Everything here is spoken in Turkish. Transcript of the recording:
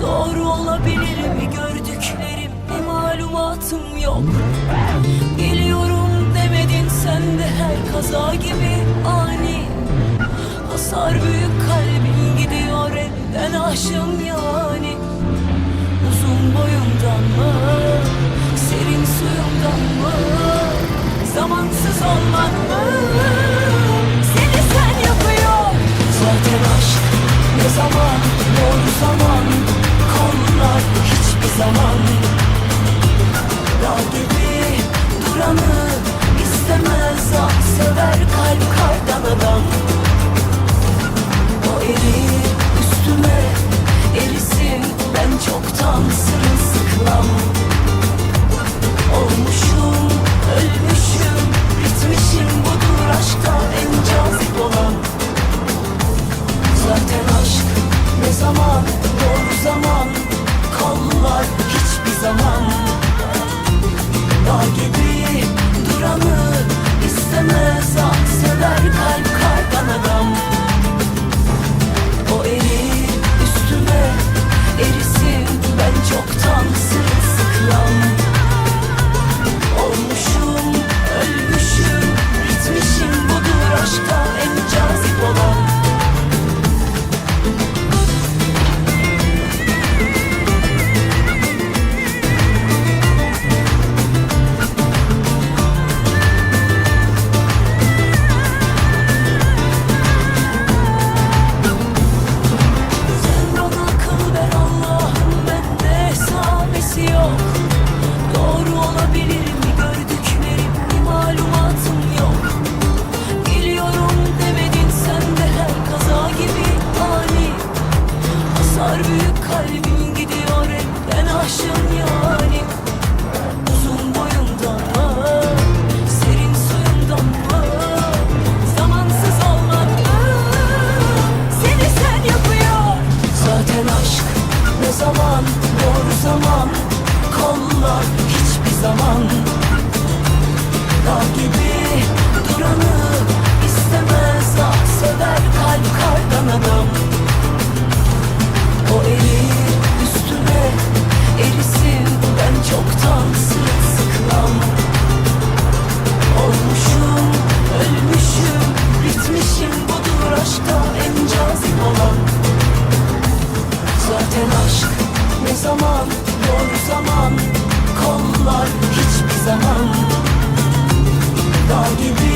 Doğru olabilir mi? Gördüklerim bir malumatım yok elden aşım yani. Uzun boyundan mı? Serin suyundan mı? Zamansız olman mı? Seni sen yapıyor. Zaten aşk ne zaman? Doğru zaman. Konular hiçbir zaman sırılsıklam Dağ gibi duranı istemez ah Sever kalp kardan adam. O erir üstüne erisin Ben çoktan sırılsıklam Olmuşum, ölmüşüm, bitmişim Budur aşkta en cazip olan. Zaten aşk ne zaman, doğru zaman Kollar hiçbir zaman Dağ gibi